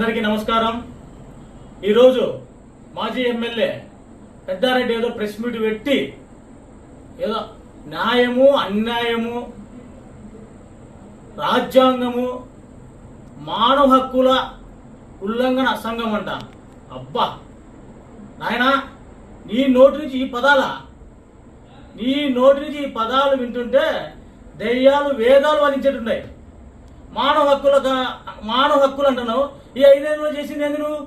అందరికీ నమస్కారం. ఈరోజు మాజీ ఎమ్మెల్యే పెద్దారెడ్డి ఏదో ప్రెస్ మీట్ పెట్టి ఏదో న్యాయము అన్యాయము రాజ్యాంగము మానవ హక్కుల ఉల్లంఘన అసంగం అంట. అబ్బా! నాయనా నీ నోటి నుంచి ఈ పదాల నీ నోటి నుంచి ఈ పదాలు వింటుంటే దెయ్యాలు వేదాలు వహించేట్టున్నాయి మానవ హక్కుల మానవ హక్కులు అంటున్నావు. ఈ ఐదేళ్ళలో చేసింది ఏంది నువ్వు?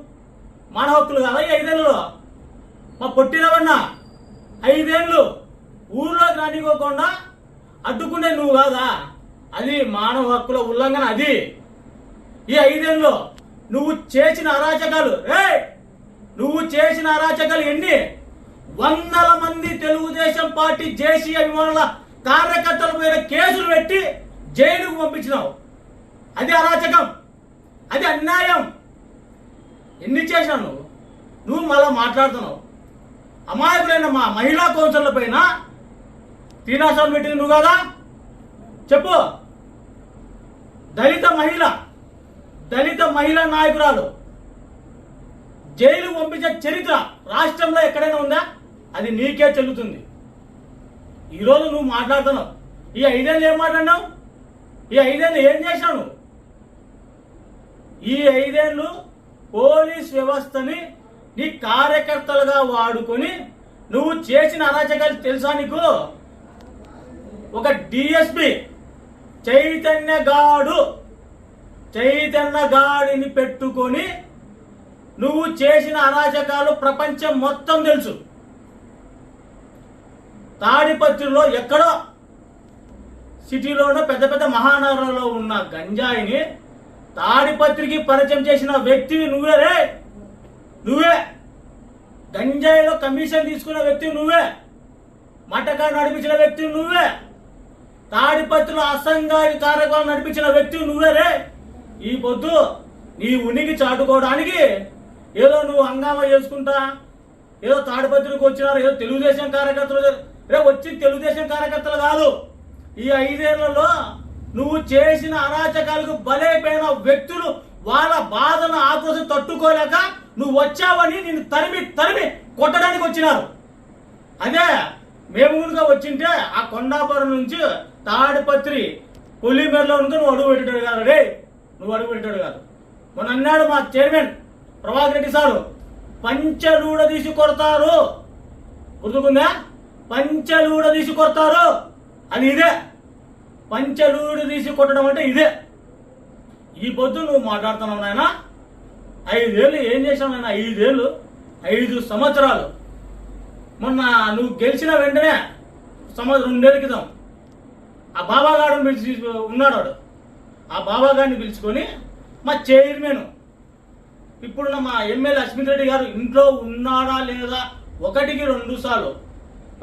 మానవ హక్కులు కాదా ఈ ఐదేళ్ళలో? మా పొట్టినవన్నా ఐదేళ్ళు ఊర్లో రానివ్వకుండా అడ్డుకునే నువ్వు కాదా? అది మానవ హక్కుల ఉల్లంఘన అది. ఈ ఐదేళ్ళు నువ్వు చేసిన అరాచకాలు రే నువ్వు చేసిన అరాచకాలు ఎన్ని? వందల మంది తెలుగుదేశం పార్టీ జేసీ అభిమానుల కార్యకర్తల మీద కేసులు పెట్టి జైలుకు పంపించినావు. అది అరాచకం. అది అన్యాయం. ఎన్ని చేశాను? నువ్వు నువ్వు మళ్ళా మాట్లాడుతున్నావు. అమాయకులైన మా మహిళా కౌన్సిలర్ల పైన తీనాసాలు పెట్టింది నువ్వు కదా? చెప్పు. దళిత మహిళ దళిత మహిళా నాయకురాలు జైలు పంపించే చరిత్ర రాష్ట్రంలో ఎక్కడైనా ఉందా? అది నీకే చెల్లుతుంది. ఈరోజు నువ్వు మాట్లాడుతున్నావు. ఈ ఐదేళ్ళు ఏం మాట్లాడినావు? ఈ ఐదేళ్ళు ఏం చేశావు నువ్వు? ఈ ఐదేళ్ళు పోలీస్ వ్యవస్థని నీ కార్యకర్తలుగా వాడుకొని నువ్వు చేసిన అరాచకాలు తెలుసా నీకు? ఒక డిఎస్పి చైతన్య గాడు చైతన్య గాడిని పెట్టుకొని నువ్వు చేసిన అరాచకాలు ప్రపంచం మొత్తం తెలుసు. తాడిపత్రిలో ఎక్కడో సిటీలోనో పెద్ద పెద్ద మహానగరంలో ఉన్న గంజాయిని తాడిపత్రికి పరిచయం చేసిన వ్యక్తివి నువ్వే రే. నువ్వే. గంజాయిలో కమిషన్ తీసుకున్న వ్యక్తి నువ్వే. మటకా నడిపించిన వ్యక్తి నువ్వే. తాడిపత్రిలో అసంఘాయి కార్యక్రమం నడిపించిన వ్యక్తి నువ్వే రే. ఈ పొద్దు నీ ఉనికి చాటుకోవడానికి ఏదో నువ్వు హంగామా చేసుకుంటా ఏదో తాడిపత్రికి వచ్చినారు ఏదో తెలుగుదేశం కార్యకర్తలు రే వచ్చి తెలుగుదేశం కార్యకర్తలు కాదు. ఈ ఐదేళ్ళలో నువ్వు చేసిన అరాచకాలకు బలైపోయిన వ్యక్తులు వాళ్ళ బాధను ఆక్రోశం తట్టుకోలేక నువ్వు వచ్చావని నిన్ను తరిమి తరిమి కొట్టడానికి వచ్చినారు. అదే మేము కనుక వచ్చింటే ఆ కొండాపురం నుంచి తాడిపత్రి పులిమెరలో ఉంటే నువ్వు అడుగు పెట్టాడు కాదు. రే నువ్వు అడుగు పెట్టాడు కాదు. మొన్న అన్నాడు మా చైర్మన్ ప్రభాకర్ రెడ్డి సారు పంచలూడ తీసి కొడతారు. గుర్తుకుందా? పంచలూడ తీసి కొడతారు. అది ఇదే. పంచలూరు తీసి కొట్టడం అంటే ఇదే. ఈ పొద్దు నువ్వు మాట్లాడుతున్నావు నాయన. ఐదేళ్ళు ఏం చేసావు నాయన? ఐదేళ్ళు ఐదు సంవత్సరాలు. మొన్న నువ్వు గెలిచిన వెంటనే సంవత్సరం రెండేళ్ళ క్రితం ఆ బాబాగాడిని పిలిచి ఉన్నాడు వాడు. ఆ బాబాగాడిని పిలుచుకొని మా చైర్మన్. ఇప్పుడున్న మా ఎమ్మెల్యే అస్మిత్ రెడ్డి గారు ఇంట్లో ఉన్నాడా లేదా? ఒకటికి రెండు సార్లు.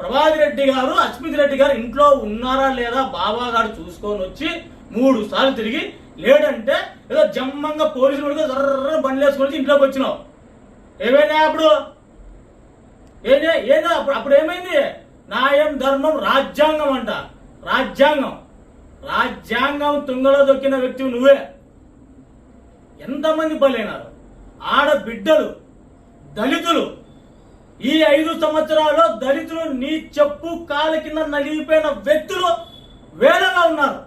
ప్రభాతి రెడ్డి గారు అస్మిత్ రెడ్డి గారు ఇంట్లో ఉన్నారా లేదా బాబా గారు చూసుకొని వచ్చి మూడు సార్లు తిరిగి లేడంటే ఏదో జమ్మంగా పోలీసులు పడితే జర్ర బండ్లేసుకొని ఇంట్లోకి వచ్చినావు ఏమైనా అప్పుడు? ఏదే? ఏదో? అప్పుడు అప్పుడు ఏమైంది? న్యాయం ధర్మం రాజ్యాంగం అంట. రాజ్యాంగం. రాజ్యాంగం తుంగలో దొక్కిన వ్యక్తి నువ్వే. ఎంతమంది బలైనారు? ఆడబిడ్డలు దళితులు ఈ ఐదు సంవత్సరాల్లో దళితులు నీ చెప్పు కాల కింద నలిగిపోయిన వ్యక్తులు వేలల్లో ఉన్నారు.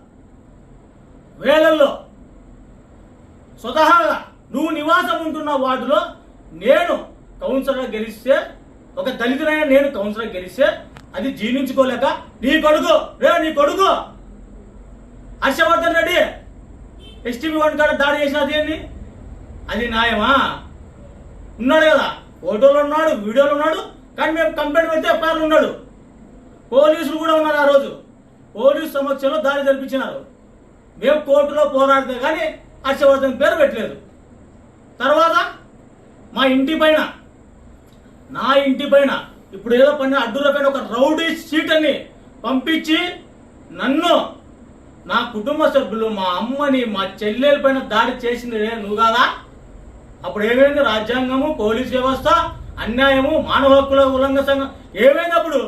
వేలల్లో. స్వతహాగా నువ్వు నివాసం ఉంటున్న వార్డులో నేను కౌన్సిలర్ గెలిస్తే ఒక దళితులైన నేను కౌన్సిలర్ గెలిస్తే అది జీర్ణించుకోలేక నీ కొడుకు రే నీ కొడుకు! హర్షవర్ధన్ రెడ్డి ఎస్టీవీ వన్ కాడ దాడి చేసినది ఏంది? అది న్యాయమా? ఉన్నాడు కదా. ఫోటోలు ఉన్నాడు వీడియోలు ఉన్నాడు కానీ మేము కంప్లైంట్ పెడితే ఎఫ్ఐఆర్ ఉన్నాడు పోలీసులు కూడా ఉన్నారు ఆ రోజు. పోలీసు సమక్షంలో దాడి జరిపించినారు. మేము కోర్టులో పోరాడితే కానీ హర్షవర్ధన్ పేరు పెట్టలేదు. తర్వాత మా ఇంటి పైన నా ఇంటి పైన ఇప్పుడు ఏదో పని అడ్డుల పైన ఒక రౌడీ సీట్ అని పంపించి నన్ను నా కుటుంబ సభ్యులు మా అమ్మని మా చెల్లెల పైన దాడి చేసింది నువ్వు కాదా? అప్పుడు ఏమైంది? రాజ్యాంగము పోలీస్ వ్యవస్థ అన్యాయము మానవ హక్కుల ఉల్లంఘన సంఘం ఏమైంది అప్పుడు?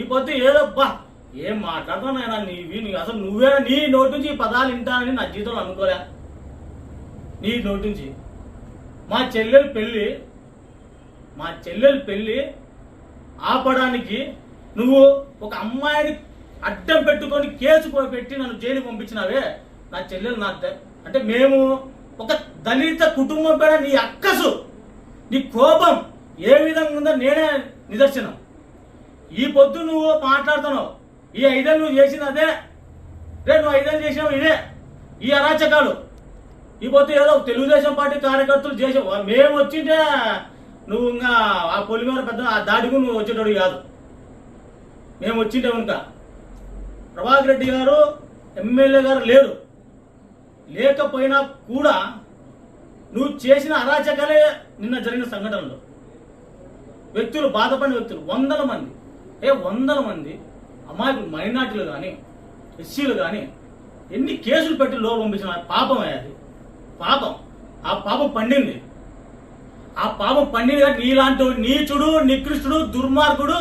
ఈ పొద్దు ఏదబ్బా ఏం మాట్లాడుతున్నాయినా నీవి? నీ అసలు నువ్వే నీ నోటి నుంచి ఈ పదాలు వింటానని నా జీవితంలో అనుకోలే. నీ నోటి నుంచి. మా చెల్లెలు పెళ్ళి మా చెల్లెలు పెళ్ళి ఆపడానికి నువ్వు ఒక అమ్మాయిని అడ్డం పెట్టుకొని కేసు పెట్టి నన్ను జైలుకి పంపించినావే. నా చెల్లెలు నా అంటే మేము ఒక దళిత కుటుంబం పైన నీ అక్కసు నీ కోపం ఏ విధంగా ఉందో నేనే నిదర్శనం. ఈ పొద్దు నువ్వు మాట్లాడుతున్నావు ఈ ఐదేళ్ళు నువ్వు చేసిన అదే రే నువ్వు ఐదేళ్ళు చేసినావు ఇదే ఈ అరాచకాలు. ఈ పొద్దు ఏదో తెలుగుదేశం పార్టీ కార్యకర్తలు చేసావు మేము వచ్చింటే నువ్వు ఇంకా ఆ పొలిమేర పెద్ద ఆ దాడికి నువ్వు వచ్చేటోడు కాదు. మేము వచ్చింటే కనుక ప్రభాకర్ రెడ్డి గారు ఎమ్మెల్యే గారు లేరు. లేకపోయినా కూడా నువ్వు చేసిన అరాచకాలే నిన్న జరిగిన సంఘటనలో. వ్యక్తులు బాధపడిన వ్యక్తులు వందల మంది. ఏ వందల మంది? అమాయకులు మైనార్టీలు కానీ ఎస్సీలు కానీ ఎన్ని కేసులు పెట్టి లో పంపించిన పాపం అది. పాపం. ఆ పాపం పండింది. ఆ పాపం పండింది కానీ నీలాంటి నీచుడు నికృష్టుడు దుర్మార్గుడు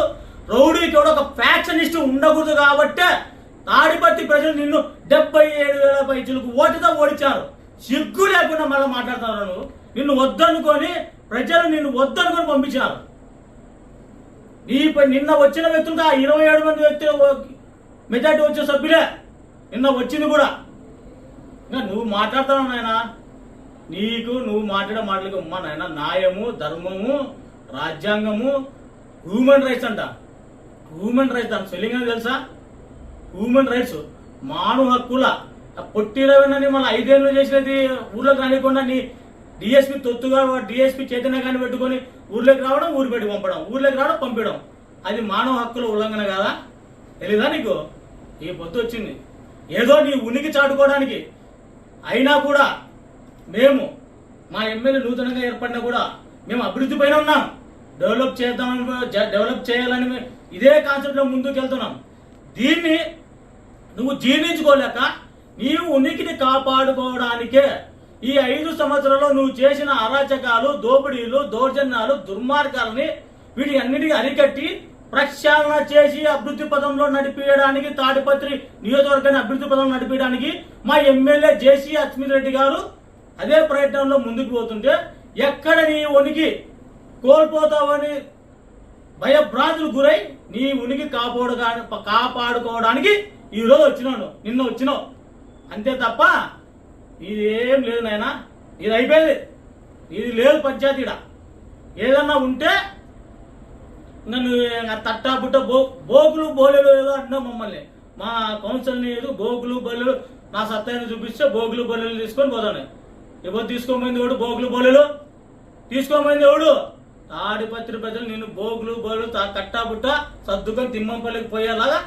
రౌడీకి కూడా ఒక ఫ్యాక్షనిస్ట్ ఉండకూడదు కాబట్టే తాడిపత్తి ప్రజలు నిన్ను డెబ్బై ఏడు వేల పైచులకు ఓటుతో ఓడించారు సిగ్గు లేకుండా మళ్ళీ మాట్లాడతారు నిన్ను. వద్దనుకొని ప్రజలు నిన్ను వద్దనుకొని పంపించారు. నీ నిన్న వచ్చిన వ్యక్తులు ఆ ఇరవై ఏడు మంది వ్యక్తులు మెజార్టీ వచ్చే సభ్యులే. నిన్న వచ్చింది కూడా. ఇంకా నువ్వు మాట్లాడతావు నాయన? నీకు నువ్వు మాట్లాడే మాటలకు అమ్మా నాయన న్యాయము ధర్మము రాజ్యాంగము హ్యూమన్ రైట్స్ అంట. హ్యూమన్ రైట్స్ దాని స్పెల్లింగ్ తెలుసా? హ్యూమన్ రైట్స్ మానవ హక్కుల. ఆ పొట్టిరవనని మన ఐదేళ్ళు చేసినది ఊర్లోకి రానికుండా నీ డిఎస్పీ తొత్తుగా డిఎస్పీ చైతన్య గారిని పెట్టుకొని ఊర్లోకి రావడం ఊరు పెట్టి పంపడం ఊర్లోకి రావడం పంపించడం అది మానవ హక్కుల ఉల్లంఘన కాదా? తెలీదా నీకు? ఈ పొత్తు వచ్చింది. ఏదో నీ ఉనికి చాటుకోవడానికి అయినా కూడా మేము మా ఎమ్మెల్యే నూతనంగా ఏర్పడినా కూడా మేము అభివృద్ధి పైన ఉన్నాం. డెవలప్ చేద్దామని డెవలప్ చేయాలని మేము ఇదే కాన్సెప్ట్లో ముందుకు వెళ్తున్నాం దీన్ని నువ్వు జీర్ణించుకోలేక నీవు ఉనికిని కాపాడుకోవడానికే ఈ ఐదు సంవత్సరాల్లో నువ్వు చేసిన అరాచకాలు దోపిడీలు దౌర్జన్యాలు దుర్మార్గాలని వీటి అన్నిటికీ అరికట్టి ప్రక్షాళన చేసి అభివృద్ధి పదంలో నడిపించడానికి తాడిపత్రి నియోజకవర్గాన్ని అభివృద్ధి పదంలో నడిపించడానికి మా ఎమ్మెల్యే జేసీ అస్మిత్ రెడ్డి గారు అదే ప్రయత్నంలో ముందుకు పోతుంటే ఎక్కడ నీ ఉనికి కోల్పోతావని భయభ్రాంతులు గురై నీ ఉనికి కాపాడుగా కాపాడుకోవడానికి ఈ రోజు వచ్చినాను నిన్న వచ్చినావు. అంతే తప్ప ఇది ఏం లేదు నాయనా. ఇది అయిపోయింది. ఇది లేదు పంచాయతీడ. ఏదన్నా ఉంటే నన్ను తట్టా బుట్ట బో బోకులు బోలేలు ఏదో అంటున్నావు మమ్మల్ని. మా కౌన్సిల్ని ఏదో బోకులు బోలేలు నా సత్తాయిని చూపిస్తే బోకులు బోలేలు తీసుకొని పోతాను. ఎవరు తీసుకోమైంది ఎవడు? బోకులు బోలేలు తీసుకోమైంది ఎవడు? తాడిపత్రి ప్రజలు నిన్ను బోగులు బోలు కట్టా బుట్ట సర్దుకొని తిమ్మంపల్లికి పోయేలాగా